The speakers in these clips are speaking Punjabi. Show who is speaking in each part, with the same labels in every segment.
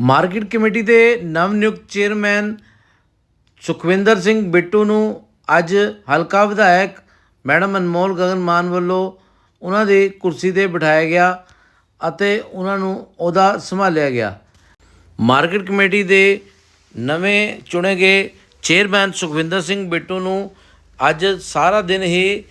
Speaker 1: ਮਾਰਕੀਟ ਕਮੇਟੀ ਦੇ ਨਵ ਨਿਯੁਕਤ ਚੇਅਰਮੈਨ ਸੁਖਵਿੰਦਰ ਸਿੰਘ ਬਿੱਟੂ ਨੂੰ ਅੱਜ ਹਲਕਾ ਵਿਧਾਇਕ ਮੈਡਮ ਅਨਮੋਲ ਗਗਨ ਮਾਨ ਵੱਲੋਂ ਉਹਨਾਂ ਦੀ ਕੁਰਸੀ ਤੇ ਬਿਠਾਇਆ ਗਿਆ ਅਤੇ ਉਹਨਾਂ ਨੂੰ ਉਹਦਾ ਸੰਭਾਲਿਆ ਗਿਆ। ਮਾਰਕੀਟ ਕਮੇਟੀ ਦੇ ਨਵੇਂ ਚੁਣੇ ਗਏ ਚੇਅਰਮੈਨ ਸੁਖਵਿੰਦਰ ਸਿੰਘ ਬਿੱਟੂ ਨੂੰ ਅੱਜ ਸਾਰਾ ਦਿਨ ਹੀ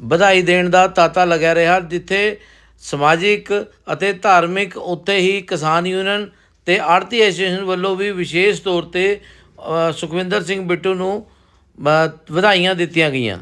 Speaker 1: ਵਧਾਈ ਦੇਣ ਦਾ ਤਾਤਾ ਲੱਗਿਆ ਰਿਹਾ, ਜਿੱਥੇ ਸਮਾਜਿਕ ਅਤੇ ਧਾਰਮਿਕ ਉੱਤੇ ਹੀ ਕਿਸਾਨ ਯੂਨੀਅਨ ਤੇ ਆੜਤੀ ਐਸੋਸੀਏਸ਼ਨ ਵੱਲੋਂ ਵੀ ਵਿਸ਼ੇਸ਼ ਤੌਰ ਤੇ ਸੁਖਵਿੰਦਰ ਸਿੰਘ ਬਿੱਟੂ ਨੂੰ ਵਧਾਈਆਂ ਦਿੱਤੀਆਂ ਗਈਆਂ।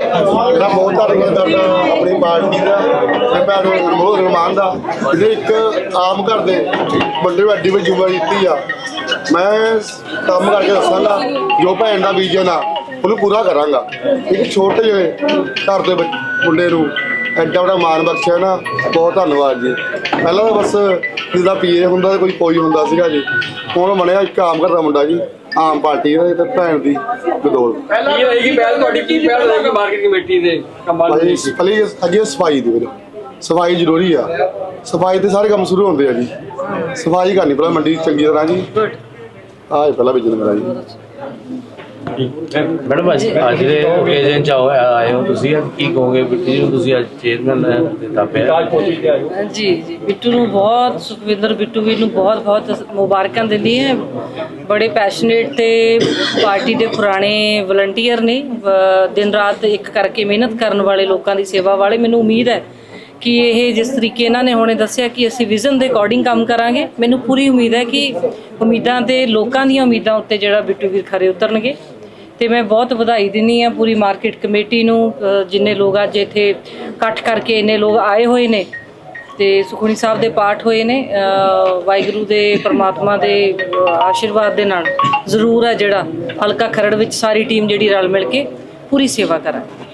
Speaker 2: ਮੈਂ ਬਹੁਤ ਧੰਨਵਾਦ ਕਰਦਾ ਆਪਣੀ ਪਾਰਟੀ ਦਾ ਤੇ ਭੈਣ ਮੋਹ ਰਮਾਨ ਦਾ। ਜਿਹਨੇ ਇੱਕ ਆਮ ਘਰ ਦੇ ਵੱਡੇ ਵੱਡੀ ਵੱਡੀ ਜ਼ਿੰਮੇਵਾਰੀ ਦਿੱਤੀ ਆ, ਮੈਂ ਕੰਮ ਕਰਕੇ ਦੱਸਾਂਗਾ, ਜੋ ਭੈਣ ਦਾ ਵਿਜ਼ਨ ਆ, ਉਹਨੂੰ ਪੂਰਾ ਕਰਾਂਗਾ। ਇੱਕ ਛੋਟੇ ਜਿਹੇ ਘਰ ਦੇ ਮੁੰਡੇ ਨੂੰ ਐਡਾ ਵੱਡਾ ਮਾਣ ਬਖਸ਼ਿਆ ਨਾ, ਬਹੁਤ ਧੰਨਵਾਦ ਜੀ। ਪਹਿਲਾਂ ਤਾਂ ਬਸ ਜਿਹਦਾ ਪੀਏ ਹੁੰਦਾ ਤੇ ਕੋਈ ਕੋਈ ਹੁੰਦਾ ਸੀਗਾ ਜੀ। ਹੁਣ ਬਣਿਆ ਇੱਕ ਆਮ ਘਰ ਦਾ ਮੁੰਡਾ ਜੀ ਆਮ ਪਾਰਟੀ ਦਾ ਤੇ ਭੈਣ ਦੀ ਬਦੌਲਤ।
Speaker 3: ਕੀ ਹੋਏਗੀ? ਪਹਿਲ ਤੁਹਾਡੀ ਕੀ ਪਹਿਲ ਹੋਏਗੀ ਮਾਰਕੀਟ ਕਮੇਟੀ ਦੇ ਕੰਮਾਂ ਦੀ
Speaker 2: ਪਹਿਲੀ ਅੱਗੇ ਸਫ਼ਾਈ ਦੀ ਵੀਰੇ। ਸਫ਼ਾਈ ਜ਼ਰੂਰੀ ਆ। ਸਫ਼ਾਈ ਤੇ ਸਾਰੇ ਕੰਮ ਸ਼ੁਰੂ ਹੁੰਦੇ ਆ ਜੀ। ਸਫ਼ਾਈ ਕਰਨੀ ਪਹਿਲਾਂ ਮੰਡੀ ਚੰਗੀ ਤਰ੍ਹਾਂ ਜੀ। ਆਹ ਇਹ ਪਹਿਲਾ ਵਿਜਨ ਮੇਰਾ ਜੀ।
Speaker 1: ਮੈਡਮ ਅੱਜ ਅੱਜ ਦੇ ਓਕੇਜ਼ਨ ਚ ਆਏ ਆਏ ਹੋ ਤੁਸੀਂ। ਅੱਜ ਕੀ ਕਹੋਗੇ? ਬਿੱਟੀ ਜੀ ਨੂੰ ਤੁਸੀਂ ਅੱਜ ਚੇਅਰਮੈਨ ਦਿੱਤਾ ਪਿਆ।
Speaker 3: ਰਾਜ ਪੋਤੀ ਤੇ ਆਇਓ।
Speaker 4: ਜੀ ਜੀ। ਬਿੱਟੂ ਨੂੰ ਬਹੁਤ ਸੁਖਵਿੰਦਰ ਬਿੱਟੂ ਵੀ ਨੂੰ ਬਹੁਤ ਬਹੁਤ ਮੁਬਾਰਕਾਂ ਦਿੰਦੀ ਹੈ। ਬੜੇ ਪੈਸ਼ਨੇਟ ਤੇ ਪਾਰਟੀ ਦੇ ਪੁਰਾਣੇ ਵਲੰਟੀਅਰ ਨੇ। ਵ- ਦਿਨ ਰਾਤ ਇੱਕ ਕਰਕੇ ਮਿਹਨਤ ਕਰਨ ਵਾਲੇ ਲੋਕਾਂ ਦੀ ਸੇਵਾ ਵਾਲੇ। ਮੈਨੂੰ ਉਮੀਦ ਹੈ ਕਿ ਇਹ ਜਿਸ ਤਰੀਕੇ ਇਹਨਾਂ ਨੇ ਹੁਣੇ ਦੱਸਿਆ ਕਿ ਅਸੀਂ ਵਿਜ਼ਨ ਦੇ ਅਕੋਰਡਿੰਗ ਕੰਮ ਕਰਾਂਗੇ ਮੈਨੂੰ ਪੂਰੀ ਉਮੀਦ ਹੈ ਕਿ ਉਮੀਦਾਂ ਤੇ ਲੋਕਾਂ ਦੀਆਂ ਉਮੀਦਾਂ ਉੱਤੇ ਜਿਹੜਾ ਬਿੱਟੂ ਵੀਰ ਖਰੇ ਉਤਰਨਗੇ। ਤੇ ਮੈਂ ਬਹੁਤ ਵਧਾਈ ਦਿੰਨੀ ਆ ਪੂਰੀ ਮਾਰਕੀਟ ਕਮੇਟੀ ਨੂੰ ਜਿੰਨੇ ਲੋਕ ਅੱਜ ਇੱਥੇ ਇਕੱਠ ਕਰਕੇ ਇੰਨੇ ਲੋਕ ਆਏ ਹੋਏ ਨੇ ਤੇ ਸੁਖਮਨੀ ਸਾਹਿਬ ਦੇ ਪਾਠ ਹੋਏ ਨੇ ਵਾਹਿਗੁਰੂ ਦੇ ਪ੍ਰਮਾਤਮਾ ਦੇ ਆਸ਼ੀਰਵਾਦ ਦੇ ਨਾਲ ਜ਼ਰੂਰ ਹੈ ਜਿਹੜਾ ਹਲਕਾ ਖਰੜ ਵਿੱਚ ਸਾਰੀ ਟੀਮ ਜਿਹੜੀ ਰਲ ਮਿਲ ਕੇ ਪੂਰੀ ਸੇਵਾ ਕਰਾਂਗੇ।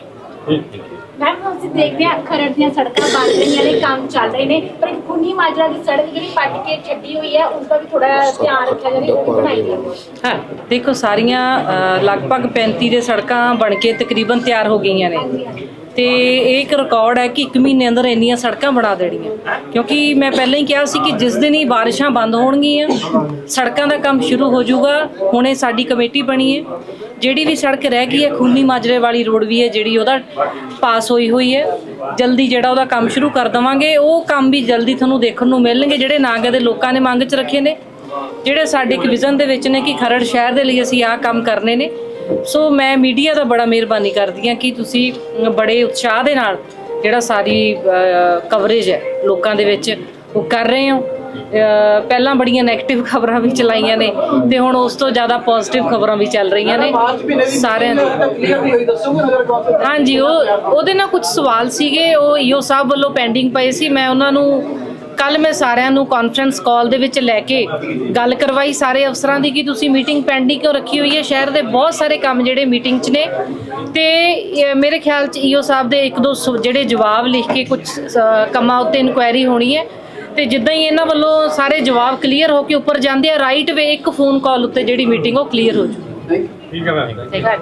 Speaker 5: ਮੈਮ ਦੇਖਦੇ ਖਰੜ ਦੀਆਂ ਸੜਕਾਂ ਬਣ ਰਹੀਆਂ ਨੇ ਕੰਮ ਚੱਲ ਰਹੇ ਨੇ ਪਰ ਇੱਕ ਖੁੰਨੀ ਮਾਜਰਾ ਦੀ ਸੜਕ ਜਿਹੜੀ ਪੱਟ ਕੇ ਛੱਡੀ ਹੋਈ ਹੈ ਉਸ ਦਾ ਵੀ ਥੋੜਾ ਧਿਆਨ ਰੱਖਿਆ ਜਾਵੇ ਉਹ ਵੀ ਬਣਾਈ ਜਾਵੇ
Speaker 4: ਹਾਂ ਦੇਖੋ ਸਾਰੀਆਂ ਅ, ਲਗਭਗ 35 ਦੇ ਸੜਕਾਂ ਬਣ ਕੇ ਤਕਰੀਬਨ ਤਿਆਰ ਹੋ ਗਈਆਂ ਨੇ। ਤੇ ਇਹ ਇੱਕ ਰਿਕਾਰਡ ਹੈ ਕਿ 1 ਮਹੀਨੇ ਅੰਦਰ ਇੰਨੀਆਂ ਸੜਕਾਂ ਬਣਾ ਦੇਣੀਆਂ। ਕਿਉਂਕਿ ਮੈਂ ਪਹਿਲਾਂ ਹੀ ਕਿਹਾ ਸੀ ਕਿ ਜਿਸ ਦਿਨ ਹੀ ਬਾਰਿਸ਼ਾਂ ਬੰਦ ਹੋਣਗੀਆਂ, ਸੜਕਾਂ ਦਾ ਕੰਮ ਸ਼ੁਰੂ ਹੋ ਜਾਊਗਾ, ਹੁਣੇ ਸਾਡੀ ਕਮੇਟੀ ਬਣੀ ਹੈ। ਜਿਹੜੀ ਵੀ ਸੜਕ ਰਹਿ ਗਈ ਹੈ, ਖੂਨੀ ਮਾਜਰੇ ਵਾਲੀ ਰੋਡ ਵੀ ਹੈ, ਜਿਹੜੀ ਉਹਦਾ ਪਾਸ ਹੋਈ ਹੋਈ ਹੈ। ਜਲਦੀ ਜਿਹੜਾ ਉਹਦਾ ਕੰਮ ਸ਼ੁਰੂ ਕਰ ਦਵਾਂਗੇ। ਉਹ ਕੰਮ ਵੀ ਜਲਦੀ ਤੁਹਾਨੂੰ ਦੇਖਣ ਨੂੰ ਮਿਲਣਗੇ, ਜਿਹੜੇ ਨਾਗੇ ਦੇ ਲੋਕਾਂ ਨੇ ਮੰਗ 'ਚ ਰੱਖੇ ਨੇ। ਜਿਹੜੇ ਸਾਡੇ ਇੱਕ ਵਿਜ਼ਨ ਦੇ ਵਿੱਚ ਨੇ ਕਿ ਖਰੜ ਸ਼ਹਿਰ ਦੇ ਲਈ ਅਸੀਂ ਆਹ ਕੰਮ ਕਰਨੇ ਨੇ। ਸੋ ਮੈਂ ਮੀਡੀਆ ਦਾ ਬੜਾ ਮਿਹਰਬਾਨੀ ਕਰਦੀ ਹਾਂ ਕਿ ਤੁਸੀਂ ਬੜੇ ਉਤਸ਼ਾਹ ਦੇ ਨਾਲ ਜਿਹੜਾ ਸਾਰੀ ਕਵਰੇਜ ਹੈ ਲੋਕਾਂ ਦੇ ਵਿੱਚ ਉਹ ਕਰ ਰਹੇ ਹੋ। ਪਹਿਲਾਂ ਬੜੀਆਂ 네ਗੇਟਿਵ ਖਬਰਾਂ ਵੀ ਚਲਾਈਆਂ ਨੇ ਤੇ ਹੁਣ ਉਸ ਤੋਂ ਜ਼ਿਆਦਾ ਪੋਜ਼ਿਟਿਵ ਖਬਰਾਂ ਵੀ ਚੱਲ ਰਹੀਆਂ ਨੇ ਸਾਰਿਆਂ ਦੀ ਹਾਂਜੀ, ਉਹ, ਉਹਦੇ ਨਾਲ ਕੁਝ ਸਵਾਲ ਸੀਗੇ, ਉਹ ਈਓ ਸਾਹਿਬ ਵੱਲੋਂ ਪੈਂਡਿੰਗ ਪਏ ਸੀ। ਮੈਂ ਉਹਨਾਂ ਨੂੰ ਕੱਲ ਮੈਂ ਸਾਰਿਆਂ ਨੂੰ ਕਾਨਫਰੰਸ ਕਾਲ ਦੇ ਵਿੱਚ ਲੈ ਕੇ ਗੱਲ ਕਰਵਾਈ। ਸਾਰੇ ਅਫਸਰਾਂ ਦੀ ਕਿ ਤੁਸੀਂ ਮੀਟਿੰਗ ਪੈਂਡਿੰਗ ਕਿਉਂ ਰੱਖੀ ਹੋਈ ਹੈ? ਸ਼ਹਿਰ ਦੇ ਬਹੁਤ ਸਾਰੇ ਕੰਮ ਜਿਹੜੇ ਮੀਟਿੰਗ 'ਚ ਨੇ। ਤੇ ਮੇਰੇ ਖਿਆਲ 'ਚ ਈਓ ਸਾਹਿਬ ਦੇ ਇੱਕ ਦੋ ਸ- ਜਿਹੜੇ ਜਵਾਬ ਲਿਖ ਕੇ ਕੁਝ ਕੰਮਾਂ ਉੱਤੇ ਇਨਕੁਆਇਰੀ ਹੋਣੀ ਹੈ। ਤੇ ਜਿੱਦਾਂ ਹੀ ਇਹਨਾਂ ਵੱਲੋਂ ਸਾਰੇ ਜਵਾਬ ਕਲੀਅਰ ਹੋ ਕੇ ਉੱਪਰ ਜਾਂਦੇ ਆ ਰਾਈਟ ਵੇ ਇੱਕ ਫੋਨ ਕਾਲ ਉੱਤੇ ਜਿਹੜੀ ਮੀਟਿੰਗ ਉਹ ਕਲੀਅਰ ਹੋ ਜੂ।
Speaker 3: ਠੀਕ ਹੈ ਮੈਮ।
Speaker 4: ਠੀਕ ਹੈ।